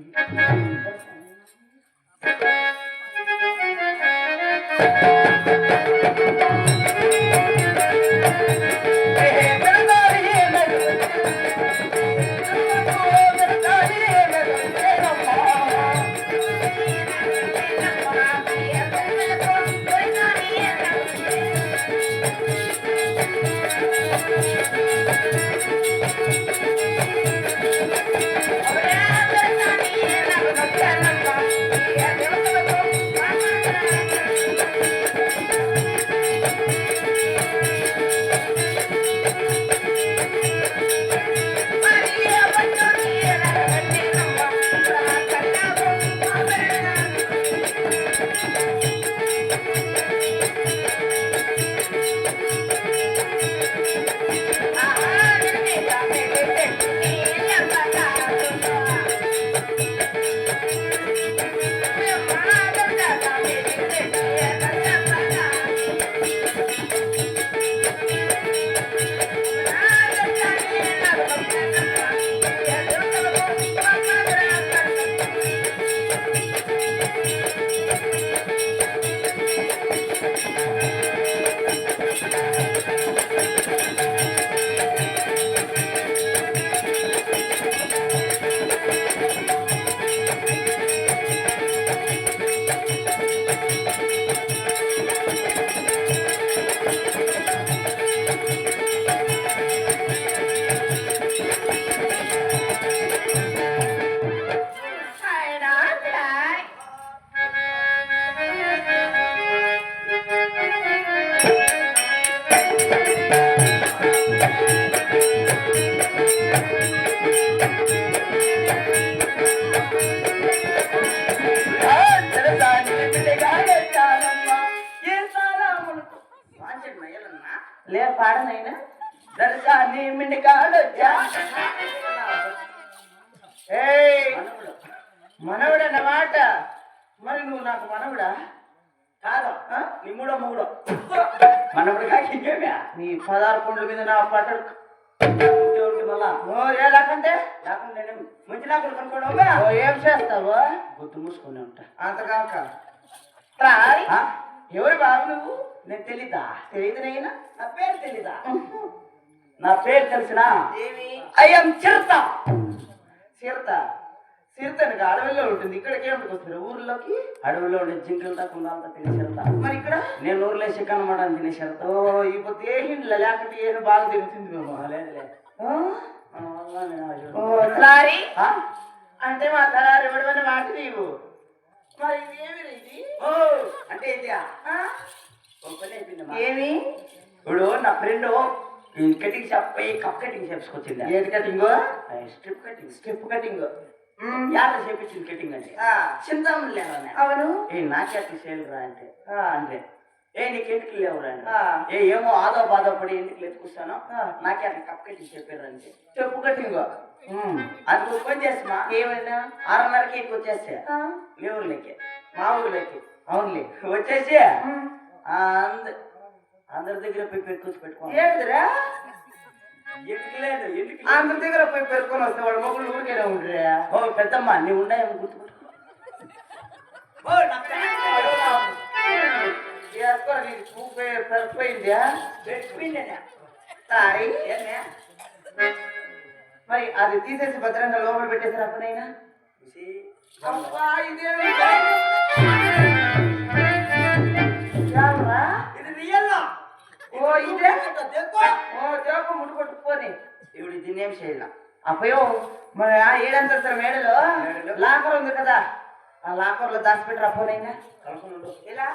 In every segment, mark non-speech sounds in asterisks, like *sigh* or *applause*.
లే పండ్ల మీద నా పట్టడు ఏ లేకుంటే? లేకుంటే మంచి లాకులు కనుక్కోవడం ఓ ఏం చేస్తావు? గుర్తు మూసుకొని ఉంటా. అంతకాక ట్రాయ్ ఎవరు బాబు నువ్వు? నేను తెలీదా? తెలియదు నైనా నా పేరు తెలీదా? నా పేరు తెలిసిన? ఐఎం చిరుత. చిరుత. చిరుత అడవిలో ఉంటుంది. ఇక్కడికి ఏమిటికి వస్తారు? ఊర్లోకి? అడవిలో ఉండే జింకలు దాకా ఉండాలంట తినే చిరుత మరి ఇక్కడ? నేను ఊర్లో చికెన్ మటన్ తినే చిరుత ఓ ఇప్పుడు ఏ హిండ్ల లేకుంటే ఏదో బాగా తిరుగుతుంది మేము లేదు అంటే మా తలారి ఇవ్వడమని మాట నీవు? మరి ఇదేమి ఇది? ఓ అంటే ఇదా ఏమి? ఇప్పుడు నా ఫ్రెండ్ కటింగ్ షాప్ పోయి కప్ కటింగ్ షాప్స్కి వచ్చింది ఏది cutting? Strip cutting. Strip cutting. యాద చేపించింది కటింగ్ అంటే. చింతామణి లేవనే. అవును. ఏ నాకే అట్లా చేయలేరా అంటే అంటే ఏ నీకు ఎందుకు లేవురా ఏ ఏమో ఆదో బాధ పడి ఎందుకు ఎత్తుకొస్తాను నాకే అట్లా కప్ కటింగ్ చెప్పారు అంటే చెప్పు కటింగ్. అది పని చేస్తున్నా ఏమైనా? ఆరున్నరకి ఎక్కువ వచ్చేస్తే. మీ ఊర్లోకి. మా ఊర్లోకి. అవునులే. వచ్చేసి. అందరి దగ్గర పోయి పెట్టుకొచ్చి పెట్టుకో అందరి దగ్గర పోయి పెట్టుకొని వస్తే వాడు మొగ్గులు ఊరికేనే ఉండ్రే. ఓ పెద్దమ్మ నీ ఉన్నాయేమో గుర్తుపెట్టుకో ఏమే? మరి అది తీసేసి భద్రంగా లోపల పెట్టేసారు అప్పుడైనా అబ్బా, ఇదేమి? ఓ ఇదే? ఓ దేపు ముట్టు కొట్టుకొని ఇప్పుడు దీన్ని ఏం చేయాల? అప్పయో మన ఏడంతస్తుల మేడలో లాకర్ ఉంది కదా. ఆ లాకర్లో దాచిపెట్టి రపోనైనా ఇలా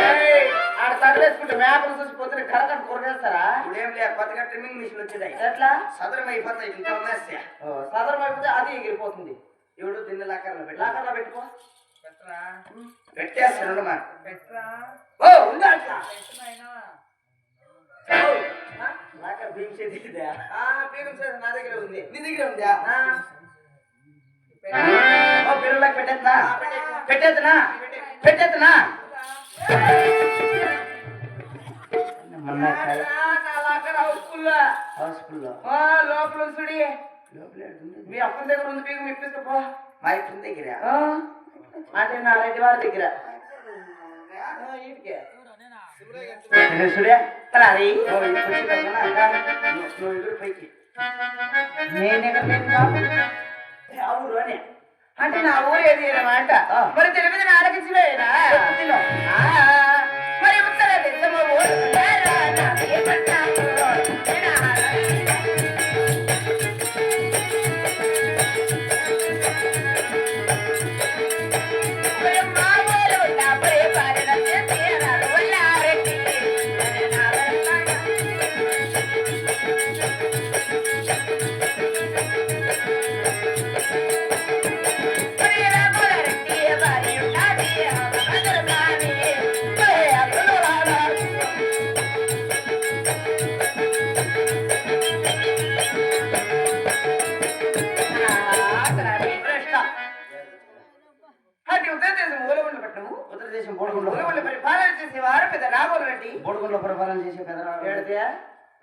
ఏయ్, ఆడ తగలేసుకుంటే మేకలు చూసి పొద్దున కరకట్ట కొరకేస్తారా? ఇప్పుడేం లే కొత్తగా ట్రిమ్మింగ్ మిషన్ వచ్చింది ఎట్లా? సదరం అయిపోతాయి ఇంకా సదరం అయిపోతే అది ఎగిరిపోతుంది. ఇప్పుడు దీన్ని లాకర్లో పెట్టి. లాకర్లో పెట్టుకో. పెట్టేస్తాను మా ఓ ఉందా అట్లా? భీమించేది ఇదే. ఆ, పీకం చేసి నా దగ్గర ఉంది. దగ్గర ఉందా? పిల్లలకు లోపల. మీ అప్పని దగ్గర ఉంది బీగం ఇప్పించపో మా ఇప్పటి దగ్గర. అంటే నా రెడ్డి వారి దగ్గర ఆ, ఈడికే. సూర్య తలారి నువ్వు ఇప్పుడు వచ్చినావు కదా, నువ్వు నువ్వు ఎగురు పైకి నేను ఎక్కడ లేను బాబు. ఏ, ఆ ఊరు అని అంటే నా ఊరు ఏది అన్నమాట ఆ. మరి తెలివిది ఆలకించలేనా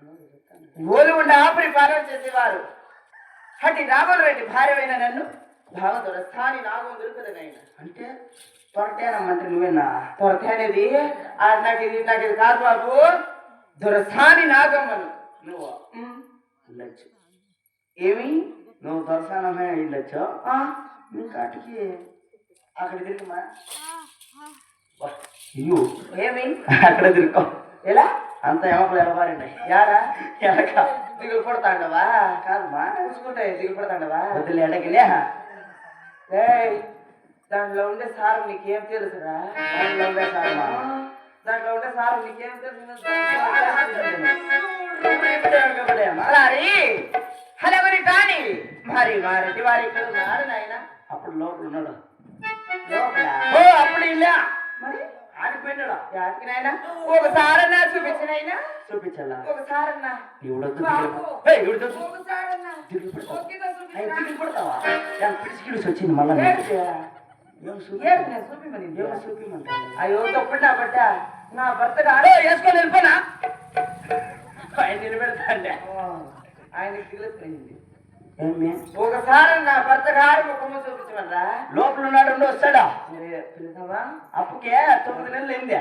పెదరాడు ఏడితే ఊరగుండ పరిపాలన చేసేవారు. అటు రాఘవులు రెడ్డి భార్యమైన నన్ను భావతుల స్థాని నాగం దొరుకుతుందైనా అంటే తొరటేనమ్మంటే నువ్వేనా? కొరత అనేది ఆడ నాకు ఇది నాకు ఇది కాదు బాబు. దొరస్థాని నాగమ్మను నువ్వు. వెళ్ళొచ్చు ఏమి? నువ్వు దొరసానమే వెళ్ళొచ్చు నీ కాటికి అక్కడ తిరుగుమా? ఇయ్యు ఏమి? *laughs* అక్కడ తిరుక్కో ఎలా? అంత ఎవరు ఎవరండి యాడా ఎలక దిగులు పడతాండవా కాదమ్మా. చూసుకుంటాయి దిగులు పడతాండవా వద్దులే ఎడకిలే ఏయ్ దాంట్లో ఉండే సారం నీకేం తెలుసురా? దాంట్లో ఉండే సారమా? దాంట్లో ఉండే సారం నీకేం తెలుసు? అలారి హలవరి కాని మరి వారెడ్డి వారి ఇక్కడ ఉన్నారు నాయన. అప్పుడు లోపల ఉన్నాడు. లోపల? ఓ అప్పుడు ఇలా మరి? ఆడిపోయినాడు యాడికి నాయన ఒకసారన్నా చూపించినైనా చూపించాలా? ఒకసారన్నా. ఇవిడొద్దు. ఇవిడొద్దు ఒకసారన్నా. దిగులు పడతావా? పిడిచికిడిసి వచ్చింది మళ్ళా అయ్యో తప్పుడు నా బట్ట? నా భర్త ఆడో వేసుకొని వెళ్ళిపోనా? ఆయన నిలబెడతాండే. ఆయనకి తెలిసిపోయింది ఏమి ఒకసారి నా భర్త గారి ముఖము చూపించమనరా లోపల ఉన్నాడు ఉండి వస్తాడా మరి పిలుస్తావా అప్పుకే తొమ్మిది నెలలు అయిందే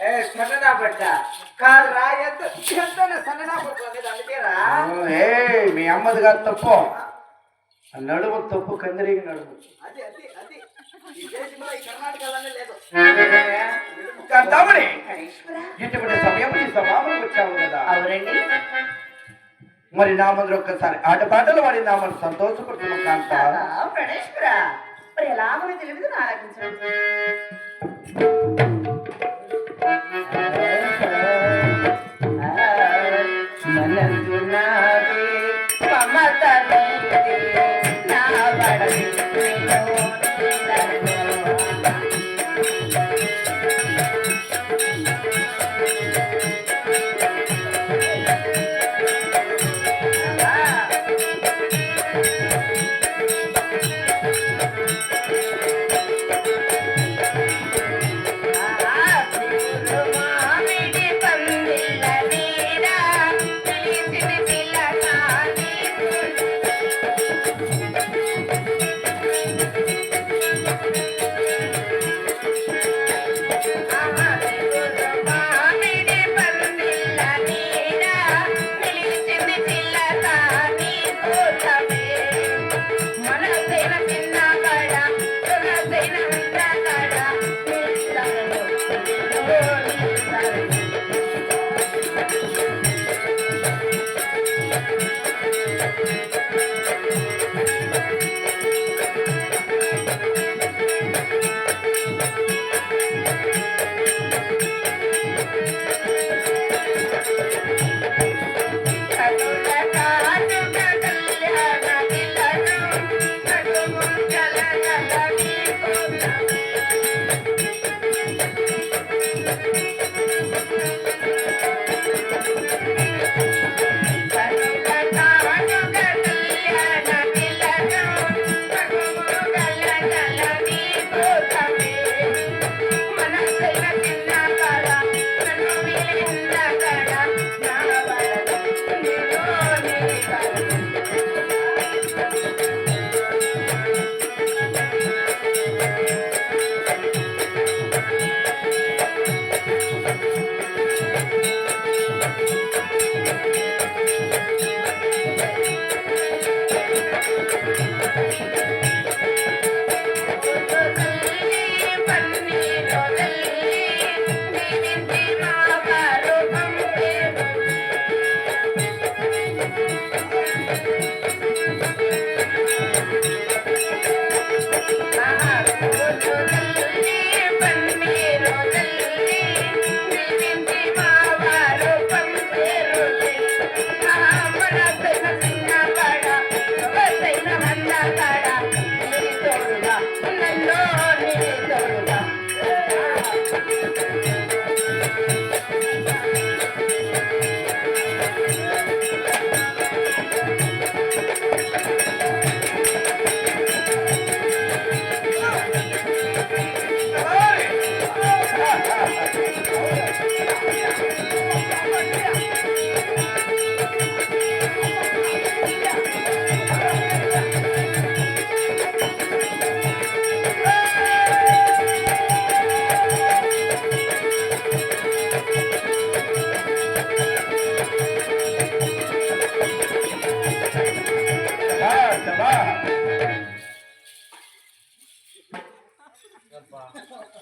ఏ సన్ననా పట్ట. కాదు రా ఎంత ఎంత సన్ననా పడుతుంది అందుకేరా ఓ, ఏ మీ అమ్మది కాదు తప్పు. ఆ నడుము తప్పు కందిరీగి నడుము. అది అది అది. ఈ దేశంలో ఈ కర్ణాటకలోనే లేదు. తమ్ముడి ఇటువంటి సమయం ఈ సభాములకు వచ్చావు కదా. అవునండి. మరి నా ఒక్కసారి ఆటపాటలు వాడి నామని సంతోషపడుతున్నాం కాంత ప్రణేశ్వరా మరి ఎలాగో తెలియదు నా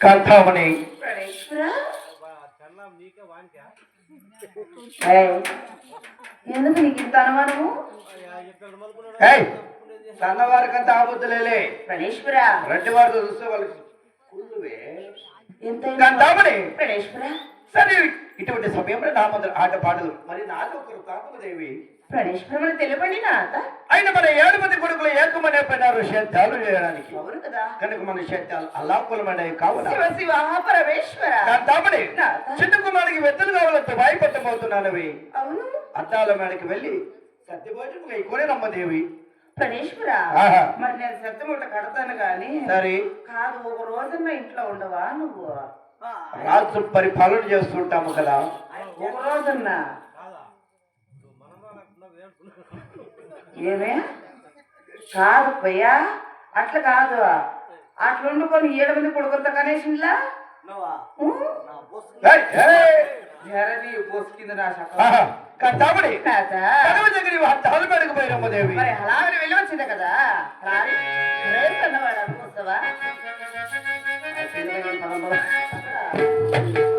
కాంతామణి ఎందుకు నీకు ఇంత అనుమానము? సన్నవారికంతా ఆబుద్ధులేలే. ప్రణేశ్వర రెడ్డి వారితో చూస్తే వాళ్ళకి ఎంత సరే ఇటువంటి సమయంలో నా ముందు ఆట పాటలు. మరి నాలో ఒకరు కాకమదేవి ప్రణేశ్వరమని తెలియబడి నాత ఆయన మన ఏడు మంది కొడుకులు ఏకమనే శత్యాలు చేయడానికి. అవును కదా. కనుక మన శత్యాలు అల్లాకులమైనవి కావున. శివ శివ పరమేశ్వర. కాంతామణి చిన్న కుమారికి వెద్దలు కావాలంటే భయపెట్టబోతున్నానవి అవును. అద్దాల మేడకి వెళ్ళి సత్యభోజనం కొని నమ్మదేవి ప్రణేశ్వర. మరి నేను సత్యమూట కడతాను గాని సరే. కాదు ఒక రోజున ఇంట్లో ఉండవా నువ్వు? రాజు పరిపాలన చేస్తుంటాము కదా. ఒక ఏమే? కాదు భయ్యా అట్లా కాదు. అట్లా వండుకొని ఏడు మంది కొడుకుతా కనేషన్లా నువ్వా? నా బొస్ ఏయ్, ఏయ్. ఎరది బోస్ కింద నా ఆహా, శకం కట్టాబడి తాత. కనుమ దగ్గర హత్తాలు పెడకపోయినమ్మ దేవి. మరి వెళ్ళి వచ్చింది కదా? అన్నవాడు అనుకొస్తావా. Música